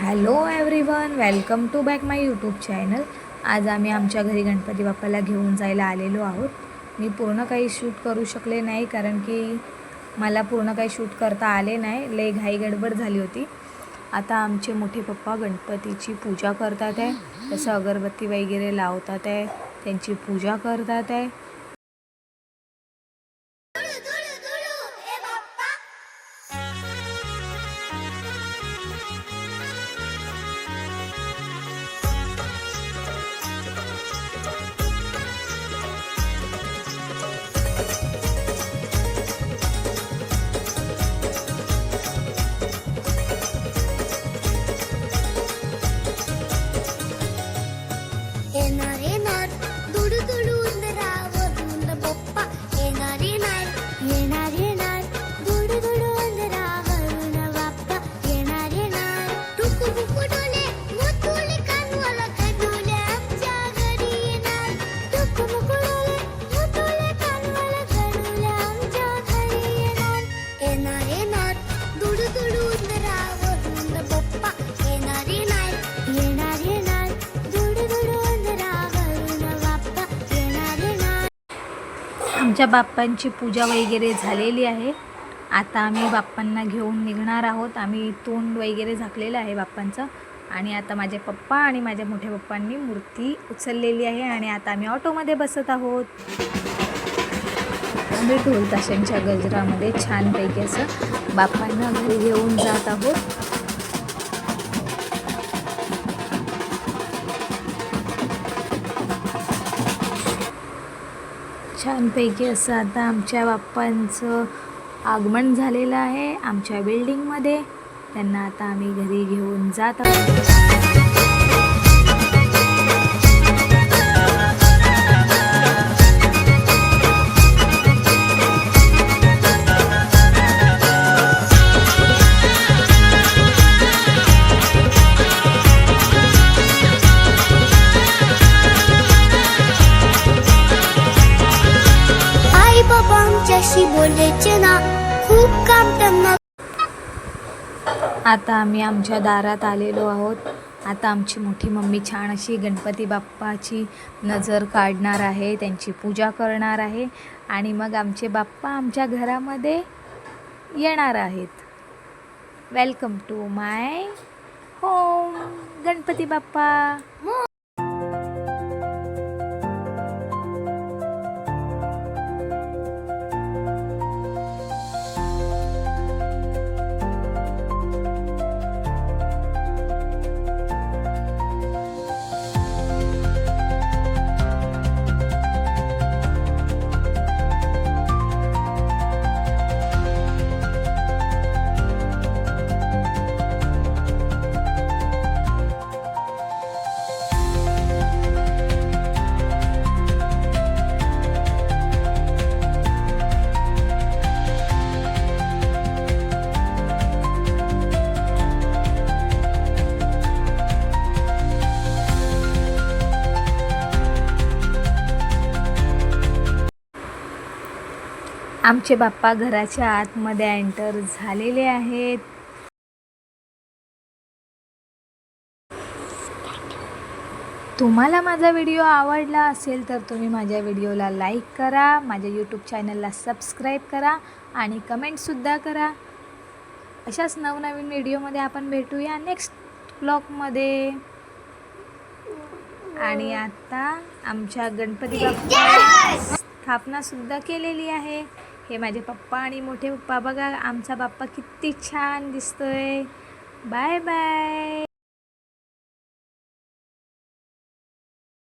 Hello everyone welcome to back my YouTube channel. आज आम्ही आमच्या घरी गणपती बाप्पाला घेऊन जायला आलेलो आहोत. मी पूर्ण काही शूट करू शकले नाही कारण की मला पूर्ण काही शूट करता आले नाही. लय घाई गडबड झाली होती. आता आमचे मोठे पप्पा गणपतीची पूजा करतात आहे. तसं अगरबत्ती वगैरे लावतात आहे. त्यांची पूजा करतात आहे. आमच्या बाप्पांची पूजा वगैरे झालेली आहे. आता आम्ही बाप्पांना घेऊन निघणार आहोत. आम्ही तोंड वगैरे झाकलेलं आहे बाप्पांचं. आणि आता माझे पप्पा आणि माझ्या मोठ्या पप्पांनी मूर्ती उचललेली आहे आणि आता आम्ही ऑटोमध्ये बसत आहोत. आम्ही ढोल ताशांच्या गजरामध्ये छानपैकी असं बाप्पांना घरी घेऊन जात आहोत. छानपैकी असं आता आमच्या बाप्पांचं आगमन झालेलं आहे आमच्या बिल्डिंगमध्ये त्यांना आता आम्ही घरी घेऊन जात आहोत. आमच्याशी बोलायचे ना खूप काम त्यांना. आता आम्ही आमच्या दारात आलेलो आहोत. आता आमची मोठी मम्मी छान अशी गणपती बाप्पाची नजर काढणार आहे त्यांची पूजा करणार आहे आणि मग आमचे बाप्पा आमच्या घरामध्ये येणार आहेत. Welcome to my home Ganpati Bappa. आमचे बाप्पा घराच्या आतमध्ये एंटर झालेले आहेत. तुम्हाला माझा व्हिडिओ आवडला असेल तर तुम्ही माझ्या व्हिडिओला लाईक करा माझ्या यूट्यूब चॅनलला सबस्क्राईब करा आणि कमेंटसुद्धा करा. अशाच नवनवीन व्हिडिओमध्ये आपण भेटूया नेक्स्ट ब्लॉगमध्ये आणि आता आमच्या गणपती बाप्पा स्थापनासुद्धा केलेली आहे. हे माझे पप्पा आणि मोठे पप्पा. बघा आमचा बाप्पा किती छान दिसतोय. Bye bye.